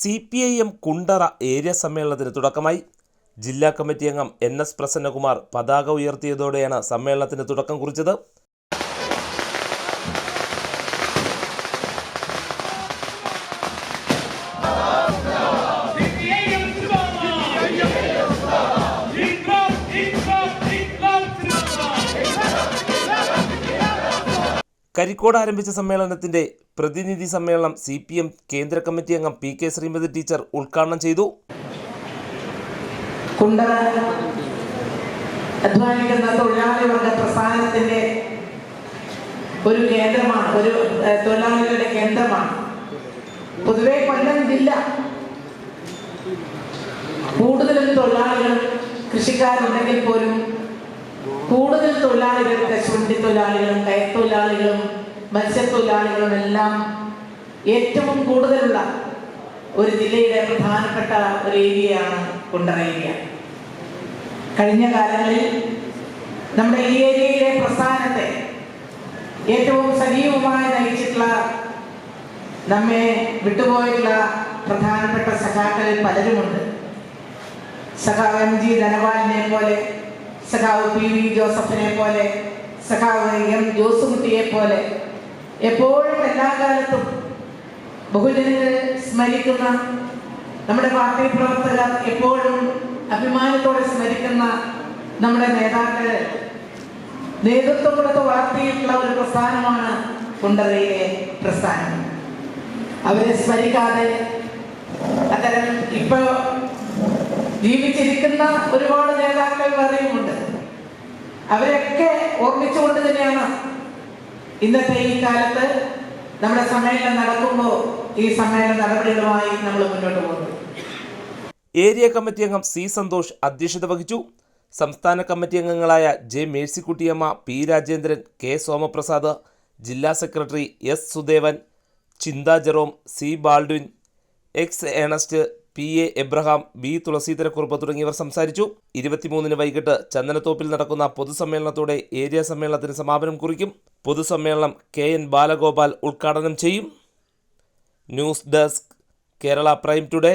C P I M Kundara area സമ്മേളനത്തിന് തുടക്കമായി. ജില്ലാ കമ്മിറ്റി അംഗം എൻ എസ് പ്രസന്നകുമാർ പതാക ഉയർത്തിയതോടെയാണ് സമ്മേളനത്തിന് തുടക്കം കുറിച്ചത്. കരിക്കോട് ആരംഭിച്ച സമ്മേളനത്തിന്റെ പ്രതിനിധി സമ്മേളനം സി പി എം കേന്ദ്ര കമ്മിറ്റി അംഗം പി കെ ശ്രീമതി ടീച്ചർ ഉദ്ഘാടനം ചെയ്തു. അധ്വാനിക്കുന്ന തൊഴിലാളി വർഗ പ്രസ്ഥാനത്തിന്റെ ഒരു കേന്ദ്രമാണ് ഒരു തൊഴിലാളികളുടെ കേന്ദ്രമാണ്. പൊതുവെ കൊല്ലം ജില്ല കൂടുതലും തൊഴിലാളികൾ കൃഷിക്കാരുണ്ടെങ്കിൽ പോലും കൂടുതൽ തൊഴിലാളികൾ കശുവണ്ടി തൊഴിലാളികളും കയത്തൊഴിലാളികളും മത്സ്യത്തൊഴിലാളികളും എല്ലാം ഏറ്റവും കൂടുതലുള്ള ഒരു ജില്ലയുടെ പ്രധാനപ്പെട്ട ഒരു ഏരിയയാണ് കുണ്ടറ ഏരിയ കഴിഞ്ഞ കാലങ്ങളിൽ നമ്മുടെ ഈ ഏരിയയിലെ പ്രസ്ഥാനത്തെ ഏറ്റവും സജീവമായി നയിച്ചിട്ടുള്ള നമ്മെ വിട്ടുപോയിട്ടുള്ള പ്രധാനപ്പെട്ട സഖാക്കളിൽ പലരുമുണ്ട്. സഖാ എം ജി ധനപാലിനെ പോലെ സഖാവ് പി വി ജോസഫിനെ പോലെ സഖാവ് എം ജോസുകുട്ടിയെ പോലെ എപ്പോഴും എല്ലാ കാലത്തും ബഹുജനങ്ങൾ സ്മരിക്കുന്ന നമ്മുടെ പാർട്ടി പ്രവർത്തകർ എപ്പോഴും അഭിമാനത്തോടെ സ്മരിക്കുന്ന നമ്മുടെ നേതാക്കൾ നേതൃത്വം കൊടുത്ത് വളർത്തിയിട്ടുള്ള ഒരു പ്രസ്ഥാനമാണ് കുണ്ടറയിലെ പ്രസ്ഥാനം. അവരെ സ്മരിക്കാതെ അത്തരം ഇപ്പൊ ജീവിച്ചിരിക്കുന്ന ഒരുപാട് നേതാക്കൾ വേറെയുമുണ്ട് അവരെയൊക്കെ ഓർമ്മിച്ചുകൊണ്ട് തന്നെയാണ് ഇന്നത്തെ ഈ കാലത്ത് നമ്മുടെ സമ്മേളനം നടക്കുമ്പോൾ ഈ സമ്മേളന നടപടികളുമായി നമ്മൾ മുന്നോട്ട് പോകുന്നത്. ഏരിയ കമ്മിറ്റി അംഗം സി സന്തോഷ് അധ്യക്ഷത വഹിച്ചു. സംസ്ഥാന കമ്മിറ്റി അംഗങ്ങളായ J Mercykuttyamma P Rajendran K Somaprasad ജില്ലാ secretary S Sudevan Chintha Jerome C Baldwin X Ernest P A Abraham B Thulaseedharakurup തുടങ്ങിയവർ സംസാരിച്ചു. ഇരുപത്തിമൂന്നിന് വൈകിട്ട് ചന്ദനത്തോപ്പിൽ നടക്കുന്ന പൊതുസമ്മേളനത്തോടെ ഏരിയ സമ്മേളനത്തിന് സമാപനം കുറിക്കും. പൊതുസമ്മേളനം കെ എൻ ബാലഗോപാൽ ഉദ്ഘാടനം ചെയ്യും. News desk Kerala prime today.